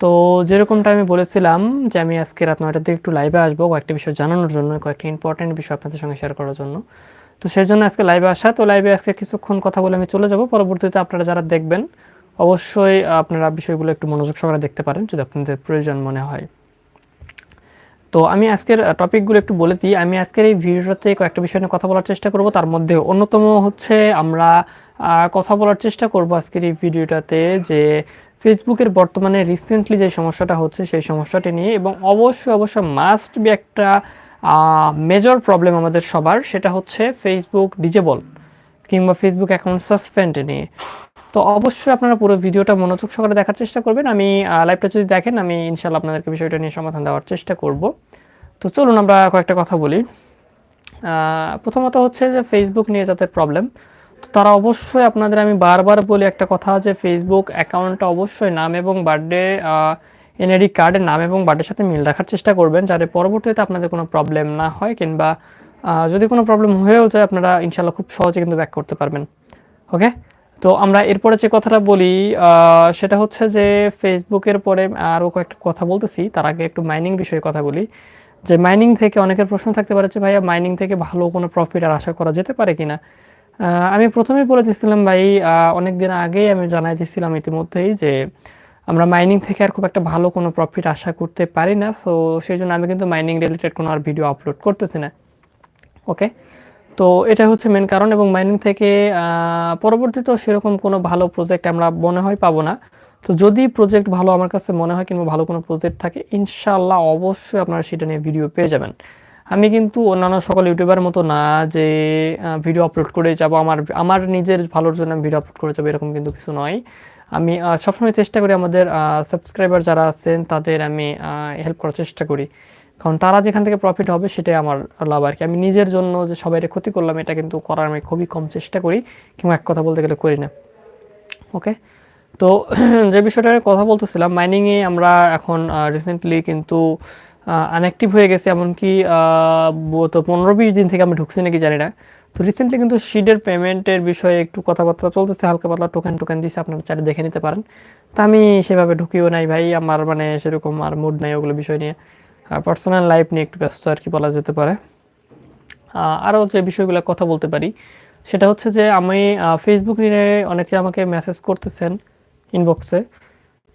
তো যেরকমটা আমি বলেছিলাম যে আমি আজকে রাত নয়টার দিকে একটু লাইভে আসব, কয়েকটি বিষয় জানানোর জন্য, কয়েকটি ইম্পর্টেন্ট বিষয় আপনাদের সঙ্গে শেয়ার করার জন্য। তো সেই জন্য আজকে লাইভে আসা। তো লাইভে আজকে কিছুক্ষণ কথা বলে আমি চলে যাব। পরবর্তীতে আপনারা যারা দেখবেন, অবশ্যই আপনারা বিষয়গুলো একটু মনোযোগ সহকারে দেখতে পারেন, যদি আপনাদের প্রয়োজন মনে হয়। তো আমি আজকের টপিকগুলো একটু বলে দিই। আমি আজকের এই ভিডিওটাতে কয়েকটা বিষয় নিয়ে কথা বলার চেষ্টা করব। তার মধ্যে অন্যতম হচ্ছে আমরা কথা বলার চেষ্টা করব আজকের এই ভিডিওটাতে যে ফেসবুকের বর্তমানে রিসেন্টলি যে সমস্যাটা হচ্ছে, সেই সমস্যাটি নিয়ে এবং অবশ্যই অবশ্যই মাস্ট বি একটা মেজর প্রবলেম আমাদের সবার, সেটা হচ্ছে ফেসবুক ডিজেবল কিংবা ফেসবুক অ্যাকাউন্ট সাসপেন্ড নিয়ে। তো অবশ্যই আপনারা পুরো ভিডিওটা মনোযোগ সহকারে দেখার চেষ্টা করবেন। আমি লাইভটা যদি দেখেন, আমি ইনশাল্লাহ আপনাদেরকে বিষয়টা নিয়ে সমাধান দেওয়ার চেষ্টা করব। তো চলুন আমরা কয়েকটা কথা বলি। প্রথমত হচ্ছে যে ফেসবুক নিয়ে যাদের প্রবলেম তারা অবশ্যই আপনাদের আমি বারবার বলি একটা কথা যে ফেসবুক অ্যাকাউন্টটা অবশ্যই নাম এবং বার্থডে এনআইডি কার্ডের নাম এবং বার্থডের সাথে মিল রাখার চেষ্টা করবেন যাতে পরবর্তীতে আপনাদের কোনো প্রবলেম না হয় কিংবা যদি কোনো প্রবলেম হয়েও যায় আপনারা ইনশাল্লাহ খুব সহজে কিন্তু ব্যাক করতে পারবেন। ওকে তো আমরা এরপরে যে কথাটা বলি সেটা হচ্ছে যে ফেসবুকের পরে আরও কয়েকটা কথা বলতেছি। তার আগে একটু মাইনিং বিষয়ে কথা বলি। যে মাইনিং থেকে অনেকের প্রশ্ন থাকতে পারে যে ভাইয়া মাইনিং থেকে ভালো কোনো প্রফিট আর আশা করা যেতে পারে কিনা? আমি প্রথমেই বলে দিচ্ছিলাম ভাই অনেক দিন আগেই আমি জানাই দিচ্ছিলাম ইতিমধ্যেই যে আমরা মাইনিং থেকে আর খুব একটা ভালো কোনো প্রফিট আশা করতে পারি না। সো সেই জন্য আমি কিন্তু মাইনিং রিলেটেড কোনো আর ভিডিও আপলোড করতেছি না। ওকে তো এটা হচ্ছে মেন কারণ এবং মাইনিং থেকে আহ, পরবর্তীতেও সেরকম কোনো ভালো প্রজেক্ট আমরা মনে হয় পাবো না। তো যদি প্রজেক্ট ভালো আমার কাছে মনে হয় কিংবা ভালো কোনো প্রজেক্ট থাকে ইনশাল্লাহ অবশ্যই আপনারা সেটা নিয়ে ভিডিও পেয়ে যাবেন। আমি কিন্তু অন্যান্য সকল ইউটিউবার মতো না যে ভিডিও আপলোড করে যাব। আমার আমার নিজের ভালোর জন্য ভিডিও আপলোড করে যাব এরকম কিন্তু কিছু নয়। আমি সবসময় চেষ্টা করি আমাদের সাবস্ক্রাইবার যারা আছেন তাদের আমি হেল্প করার চেষ্টা করি। কারণ তারা যেখান থেকে প্রফিট হবে সেটাই আমার লাভ আর কি। আমি নিজের জন্য যে সবাইকে ক্ষতি করলাম, এটা কিন্তু করার আমি খুবই কম চেষ্টা করি। কিংবা এক কথা বলতে গেলে করি না। ওকে তো যে বিষয়টার কথা বলতেছিলাম মাইনিংয়ে আমরা এখন রিসেন্টলি কিন্তু আনঅ্যাক্টিভ হয়ে গেছে, এমনকি তো পনেরো বিশ দিন থেকে আমি ঢুকছি নাকি জানি না। তো রিসেন্টলি কিন্তু শিডের পেমেন্টের বিষয়ে একটু কথাবার্তা চলতেছে, হালকা পাতলা টোকেন টোকেন দিয়েছে, আপনারা চাইলে দেখে নিতে পারেন। তো আমি সেভাবে ঢুকিও নাই ভাই, আমার মানে সেরকম আর মুড নাই ওগুলো বিষয় নিয়ে। পার্সোনাল লাইফ নিয়ে একটু ব্যস্ত আর কি বলা যেতে পারে। আরও যে বিষয়গুলো কথা বলতে পারি, সেটা হচ্ছে যে আমি ফেসবুক নিয়ে অনেকে আমাকে মেসেজ করতেছেন ইনবক্সে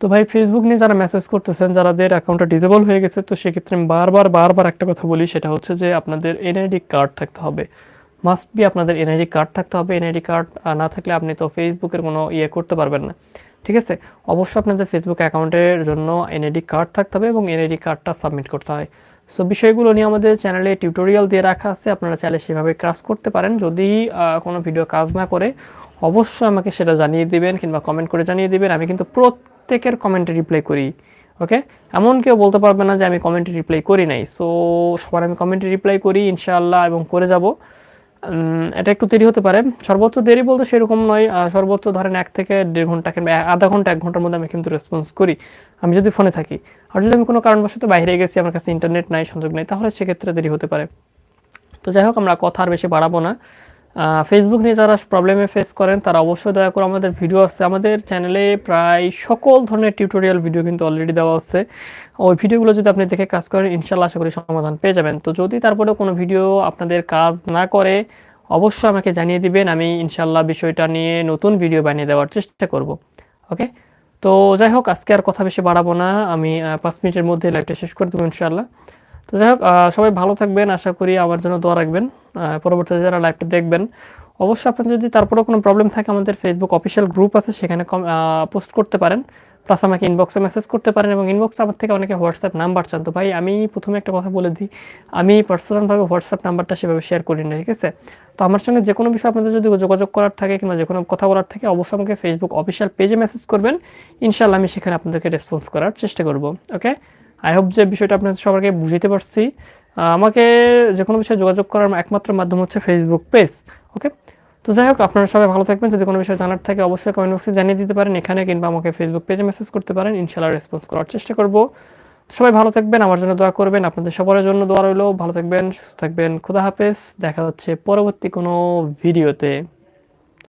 তো ভাই ফেসবুক নিয়ে যারা মেসেজ করতেছেন যাদের অ্যাকাউন্টটা ডিজেবল হয়ে গেছে, তো সেক্ষেত্রে আমি বারবার বারবার একটা কথা বলি, সেটা হচ্ছে যে আপনাদের এনআইডি কার্ড থাকতে হবে। মাস্ট বি আপনাদের এনআইডি কার্ড থাকতে হবে। এনআইডি কার্ড না থাকলে আপনি তো ফেসবুকের কোনো ইয়ে করতে পারবেন না। ঠিক আছে? অবশ্যই আপনাদের ফেসবুক অ্যাকাউন্টের জন্য এনআইডি কার্ড থাকতে হবে এবং এনআইডি কার্ডটা সাবমিট করতে হয়। সো বিষয়গুলো নিয়ে আমাদের চ্যানেলে টিউটোরিয়াল দিয়ে রাখা আছে। আপনারা চাইলে সেভাবে ক্লাস করতে পারেন। যদি কোনো ভিডিও কাজ না করে, অবশ্যই আমাকে সেটা জানিয়ে দিবেন কিংবা কমেন্ট করে জানিয়ে দিবেন। আমি কিন্তু প্রত্যেকের কমেন্টে রিপ্লাই করি ওকে এমন কেউ বলতে পারবে না যে আমি কমেন্টে রিপ্লাই করি নাই। সো সবার আমি কমেন্টে রিপ্লাই করি, ইনশাআল্লাহ, এবং করে যাব। এটা একটু দেরি হতে পারে। সর্বোচ্চ দেরি বলতে সেরকম নয়। সর্বোচ্চ ধরেন এক থেকে দেড় ঘণ্টা কিংবা আধা ঘণ্টা, এক ঘণ্টার মধ্যে আমি কিন্তু রেসপন্স করি। আমি যদি ফোনে থাকি। আর যদি আমি কোনো কারণবশত বাইরে গেছি, আমার কাছে ইন্টারনেট নাই, সংযোগ নেই, তাহলে সেক্ষেত্রে দেরি হতে পারে। তো যাই হোক, আমরা কথা আর বেশি বাড়াবো না। ফেসবুক নিয়ে যারা প্রবলেমে ফেস করেন, তারা অবশ্যই দয়া করে আমাদের ভিডিও আছে। আমাদের চ্যানেলে প্রায় সকল ধরনের টিউটোরিয়াল ভিডিও কিন্তু অলরেডি দেওয়া আছে। ওই ভিডিওগুলো যদি আপনি দেখে কাজ করেন ইনশাল্লাহ আশা করি সমাধান পেয়ে যাবেন। তো যদি তারপরেও কোনো ভিডিও আপনাদের কাজ না করে, অবশ্যই আমাকে জানিয়ে দিবেন। আমি ইনশাল্লাহ বিষয়টা নিয়ে নতুন ভিডিও বানিয়ে দেওয়ার চেষ্টা করব। ওকে তো যাই হোক, আজকে আর কথা বেশি বাড়াবো না। আমি পাঁচ মিনিটের মধ্যে লাইভটা শেষ করে দেবো ইনশাল্লাহ তো যাই হোক সবাই ভালো থাকবেন, আশা করি আমার জন্য দোয়া রাখবেন। পরবর্তীতে যারা লাইভটা দেখবেন, অবশ্যই আপনার যদি তারপরেও কোনো প্রবলেম থাকে, আমাদের ফেসবুক অফিসিয়াল গ্রুপ আছে, সেখানে পোস্ট করতে পারেন। প্লাস আমাকে ইনবক্সে মেসেজ করতে পারেন এবং ইনবক্সে আমার থেকে অনেকে হোয়াটসঅ্যাপ নাম্বার চান। তো ভাই, আমি প্রথমে একটা কথা বলে দিই, আমি পার্সোনালভাবে হোয়াটসঅ্যাপ নাম্বারটা সেভাবে শেয়ার করি না, ঠিক আছে? তো আমার সঙ্গে যে কোনো বিষয়ে আপনাদের যদি যোগাযোগ করার থাকে কিংবা যে কোনো কথা বলার থাকে, অবশ্যই আমাকে ফেসবুক অফিসিয়াল পেজে মেসেজ করবেন। ইনশাল্লাহ আমি সেখানে আপনাদেরকে রেসপন্স করার চেষ্টা করব ওকে আই হোপ যে বিষয়টা আপনাদের সবাইকে বুঝতে পারছি। আমাকে যে কোনো বিষয়ে যোগাযোগ করার একমাত্র মাধ্যম হচ্ছে ফেসবুক পেজ ওকে তো যাই হোক, আপনারা সবাই ভালো থাকবেন। যদি কোনো বিষয় জানার থাকে, অবশ্যই কমেন্ট বক্সে জানিয়ে দিতে পারেন। এখানে কিংবা আমাকে ফেসবুক পেজে মেসেজ করতে পারেন। ইনশাল্লাহ রেসপন্স করার চেষ্টা করব। সবাই ভালো থাকবেন, আমার জন্য দোয়া করবেন। আপনাদের সবার জন্য দোয়া রইল। ভালো থাকবেন, সুস্থ থাকবেন। খুদা হাফেজ। দেখা হচ্ছে পরবর্তী কোনো ভিডিওতে